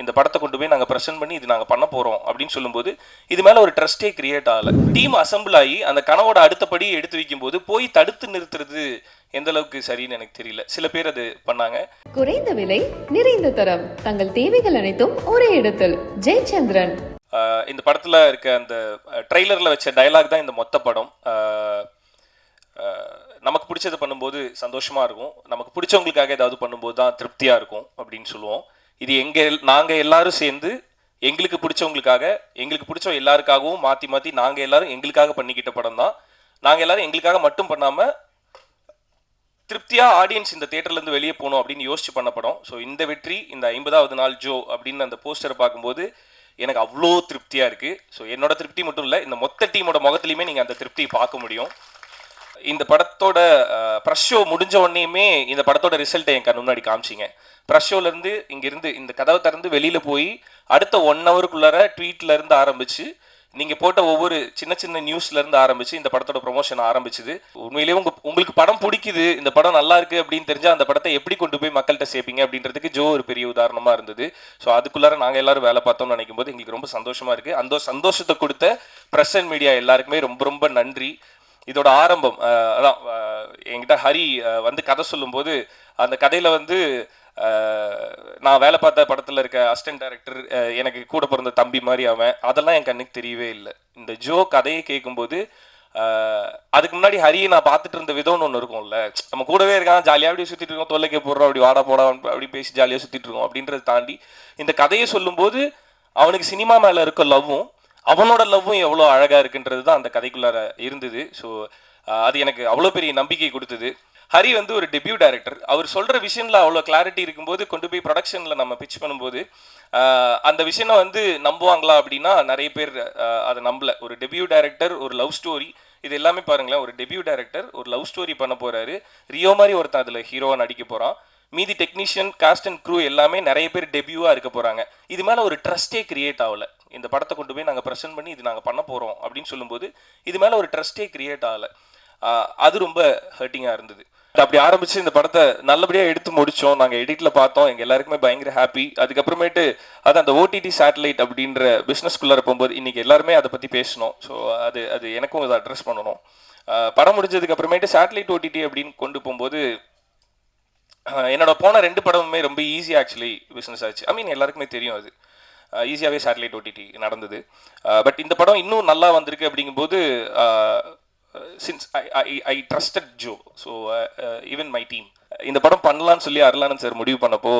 இந்த படத்தை கொண்டு போய் நாங்கள் ப்ரெசென்ட் பண்ணி இது நாங்கள் பண்ண போகிறோம் அப்படின்னு சொல்லும்போது இது மேலே ஒரு ட்ரஸ்டே கிரியேட் ஆகலை. டீம் அசம்பிள் ஆகி அந்த கனவோட அடுத்தபடி எடுத்து வைக்கும்போது போய் தடுத்து நிறுத்துறது எந்த அளவுக்கு சரின்னு எனக்கு தெரியல. சில பேர் அது பண்ணாங்க. குறைந்த விலை நிறைந்த தரம். தங்கள் தேவைகள் அனைத்தும் ஒரே இடத்தில். ஜெயச்சந்திரன். இந்த படத்தில் இருக்க அந்த ட்ரெய்லரில் வச்ச டயலாக் தான் இந்த மொத்த படம். நமக்கு பிடிச்சது பண்ணும்போது சந்தோஷமாக இருக்கும். நமக்கு பிடிச்சவங்களுக்காக ஏதாவது பண்ணும்போது தான் திருப்தியாக இருக்கும் அப்படின்னு சொல்லுவோம். இது எங்கள் நாங்கள் எல்லாரும் சேர்ந்து எங்களுக்கு பிடிச்சவங்களுக்காக எங்களுக்கு பிடிச்ச எல்லாருக்காகவும் மாற்றி மாற்றி நாங்கள் எல்லாரும் எங்களுக்காக பண்ணிக்கிட்ட படம் தான். நாங்கள் எல்லாரும் எங்களுக்காக மட்டும் பண்ணாமல் திருப்தியாக ஆடியன்ஸ் இந்த தேட்டர்லேருந்து வெளியே போகணும் அப்படின்னு யோசிச்சு பண்ண படம். ஸோ இந்த வெற்றி இந்த ஐம்பதாவது நாள் ஜோ அப்படின்னு அந்த போஸ்டரை பார்க்கும்போது எனக்கு அவ்வளோ திருப்தியாக இருக்குது ஸோ என்னோட திருப்தி மட்டும் இல்லை இந்த மொத்த டீமோட முகத்துலையுமே நீங்கள் அந்த திருப்தியை பார்க்க முடியும். இந்த படத்தோட ப்ரெஷ் ஷோ முடிஞ்ச உடனேயுமே இந்த படத்தோட ரிசல்ட்டை என் கண் முன்னாடி காமிச்சிங்க. ப்ரெஷ் ஷோலேருந்து இங்கேருந்து இந்த கதவை திறந்து வெளியில் போய் அடுத்த ஒன் ஹவருக்குள்ளார ட்வீட்லேருந்து ஆரம்பித்து நீங்கள் போட்ட ஒவ்வொரு சின்ன சின்ன நியூஸ்லேருந்து ஆரம்பித்து இந்த படத்தோட ப்ரொமோஷன் ஆரம்பிச்சுது. உண்மையிலேயே உங்க உங்களுக்கு படம் பிடிக்குது இந்த படம் நல்லா இருக்கு அப்படின்னு தெரிஞ்சால் அந்த படத்தை எப்படி கொண்டு போய் மக்கள்கிட்ட சேர்ப்பீங்க அப்படின்றதுக்கு ஜோ ஒரு பெரிய உதாரணமாக இருந்தது. ஸோ அதுக்குள்ளார நாங்கள் எல்லாரும் வேலை பார்த்தோம்னு நினைக்கும் போது எங்களுக்கு ரொம்ப சந்தோஷமாக இருக்குது அந்த சந்தோஷத்தை கொடுத்த ப்ரெஸ் அண்ட் மீடியா எல்லாருக்குமே ரொம்ப ரொம்ப நன்றி. இதோட ஆரம்பம் அதான் என்கிட்ட ஹரி வந்து கதை சொல்லும்போது அந்த கதையில் வந்து நான் வேலை பார்த்த படத்தில் இருக்க அசிஸ்டன்ட் டைரக்டர் எனக்கு கூட பிறந்த தம்பி மாதிரி அவன். அதெல்லாம் என் கண்ணுக்கு தெரியவே இல்லை. இந்த ஜோ கதையை கேட்கும்போது அதுக்கு முன்னாடி ஹரியை நான் பார்த்துட்டு இருந்த விதம்னு ஒன்று இருக்கும்ல. நம்ம கூடவே இருக்கான் ஜாலியாக அப்படி சுற்றிட்டு இருக்கோம் தொல்லைக்கு போடுறோம் அப்படி வாடா போடா அப்படி பேசி ஜாலியாக சுற்றிட்டு இருக்கோம் அப்படின்றத தாண்டி இந்த கதையை சொல்லும்போது அவனுக்கு சினிமா மேலே இருக்க லவ்வும் அவனோட லவ்வும் எவ்வளோ அழகாக இருக்குன்றது தான் அந்த கதைக்குள்ளார இருந்தது. ஸோ அது எனக்கு அவ்வளோ பெரிய நம்பிக்கை கொடுத்தது. ஹரி வந்து ஒரு டெபியூ டைரக்டர் அவர் சொல்கிற விஷயத்தில் அவ்வளோ கிளாரிட்டி இருக்கும்போது கொண்டு போய் ப்ரொடக்ஷனில் நம்ம பிச் பண்ணும்போது அந்த விஷயம் வந்து நம்புவாங்களா அப்படின்னா நிறைய பேர் அதை நம்பல. ஒரு டெபியூ டைரக்டர் ஒரு லவ் ஸ்டோரி இது எல்லாமே பாருங்களேன். ஒரு டெபியூ டைரக்டர் ஒரு லவ் ஸ்டோரி பண்ண போகிறாரு ரியோ மாதிரி ஒருத்தன் அதில் ஹீரோவாக நடிக்க போகிறான் மீதி டெக்னீஷியன் காஸ்ட் அண்ட் க்ரூ எல்லாமே நிறைய பேர் டெபியூவாக இருக்க போகிறாங்க இது மேலே ஒரு ட்ரஸ்டே கிரியேட் ஆகல. இந்த படத்தை கொண்டு போய் நாங்கள் ப்ரெசென்ட் பண்ணி இது நாங்கள் பண்ண போகிறோம் அப்படின்னு சொல்லும்போது இது மேலே ஒரு ட்ரஸ்டே கிரியேட் ஆகலை. அது ரொம்ப ஹர்ட்டிங்காக இருந்தது. அப்படி ஆரம்பிச்சு இந்த படத்தை நல்லபடியாக எடுத்து முடிச்சோம். நாங்கள் எடிட்டில் பார்த்தோம். எங்கள் எல்லாருக்குமே பயங்கர ஹாப்பி அதுக்கப்புறமேட்டு அது அந்த ஓடிடி சேட்டலைட் அப்படின்ற பிஸ்னஸ்குள்ளார போகும்போது இன்னைக்கு எல்லாருமே அதை பற்றி பேசணும். ஸோ அது அது எனக்கும் இதை அட்ரஸ் பண்ணணும். படம் முடிஞ்சதுக்கு அப்புறமேட்டு சேட்டலைட் ஓடிடி அப்படின்னு கொண்டு போகும்போது என்னோட போன ரெண்டு படமுமே ரொம்ப ஈஸி ஆக்சுவலி பிஸ்னஸ் ஆச்சு. ஐ மீன் எல்லாருக்குமே தெரியும் அது. ஈஸியாகவே சேட்டலைட் ஓடிடி நடந்தது. பட் இந்த படம் இன்னும் நல்லா வந்திருக்கு அப்படிங்கும்போது since I I I trusted Jo so even my team இந்த படம் பண்ணலான்னு சொல்லி அருளானந்த் சார் முடிவு பண்ணப்போ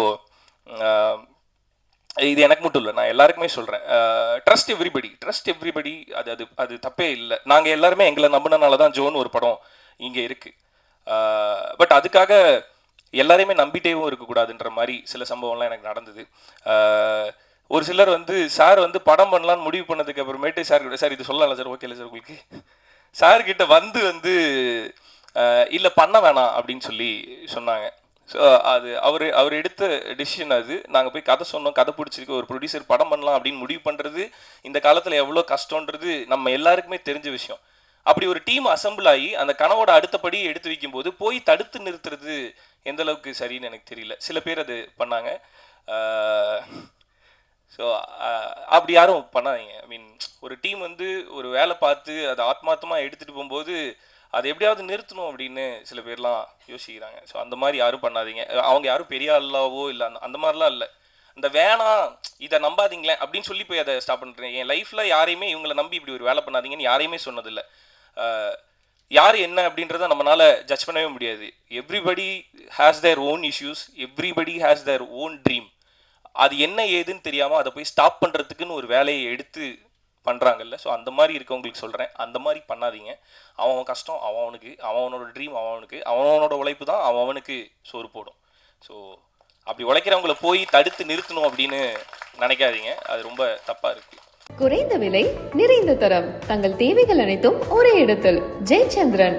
இது எனக்கு மட்டும் இல்லை நான் எல்லாருக்குமே சொல்கிறேன் ட்ரஸ்ட் எவ்ரிபடி ட்ரஸ்ட் எவ்ரிபடி அது அது அது தப்பே இல்லை. நாங்கள் எல்லாருமே எங்களை நம்பினனால தான் ஜோன் ஒரு படம் இங்கே இருக்குது பட் அதுக்காக எல்லாரையுமே நம்பிட்டேவும் இருக்கக்கூடாதுன்ற மாதிரி சில சம்பவம்லாம் எனக்கு நடந்தது. ஒரு சிலர் வந்து சார் வந்து படம் பண்ணலான்னு முடிவு பண்ணதுக்கு அப்புறமேட்டு சார் கிட்ட சார் இது சொல்லலாம் சார் ஓகே இல்லை சார் உங்களுக்கு. சார் கிட்ட வந்து வந்து இல்லை பண்ண வேணாம் அப்படின்னு சொல்லி சொன்னாங்க. ஸோ அது அவர் அவர் எடுத்த டிசிஷன் அது. நாங்கள் போய் கதை சொன்னோம் கதை பிடிச்சிருக்கு ஒரு ப்ரொடியூசர் படம் பண்ணலாம் அப்படின்னு முடிவு பண்ணுறது இந்த காலத்தில் எவ்வளோ கஷ்டன்றது நம்ம எல்லாருக்குமே தெரிஞ்ச விஷயம். அப்படி ஒரு டீம் அசம்பிள் ஆகி அந்த கனவோட அடுத்தபடி எடுத்து வைக்கும்போது போய் தடுத்து நிறுத்துறது எந்த அளவுக்கு சரின்னு எனக்கு தெரியல. சில பேர் அது பண்ணாங்க. ஸோ uh, அப்படி யாரும் பண்ணாதீங்க. ஐ மீன் ஒரு டீம் வந்து ஒரு வேலை பார்த்து அதை ஆத்மார்த்தமாக எடுத்துகிட்டு போகும்போது அதை எப்படியாவது நிறுத்தணும் அப்படின்னு சில பேர்லாம் யோசிக்கிறாங்க. ஸோ அந்த மாதிரி யாரும் பண்ணாதீங்க. அவங்க யாரும் பெரிய ஆளாவோ இல்லை அந்த அந்த மாதிரிலாம் இல்லை. இந்த வேணாம் இதை நம்பாதீங்களேன் அப்படின்னு சொல்லி போய் அதை ஸ்டாப் பண்ணுறேன் என் லைஃப்பில் யாரையுமே இவங்களை நம்பி இப்படி ஒரு வேலை பண்ணாதீங்கன்னு யாரையுமே சொன்னதில்லை. Uh, யார் என்ன அப்படின்றத நம்மளால் ஜட்ஜ் பண்ணவே முடியாது. Everybody has their own issues everybody has their own dream அது என்ன ஏதுன்னு தெரியாமல் அதை போய் ஸ்டாப் பண்ணுறதுக்குன்னு ஒரு வேலையை எடுத்து பண்ணுறாங்கல்ல ஸோ அந்த மாதிரி இருக்கவங்களுக்கு சொல்கிறேன் அந்த மாதிரி பண்ணாதீங்க. அவன் கஷ்டம் அவன் அவனுக்கு அவனோட ட்ரீம் அவனுக்கு அவனோட உழைப்பு தான் அவன் அவனுக்கு சோறு போடும். ஸோ அப்படி உழைக்கிறவங்கள போய் தடுத்து நிறுத்தணும் அப்படின்னு நினைக்காதீங்க. அது ரொம்ப தப்பாக இருக்குது குறைந்த விலை நிறைந்த தரம். தங்கள் தேவைகள் அனைத்தும் ஒரே இடத்தில். ஜெயச்சந்திரன்.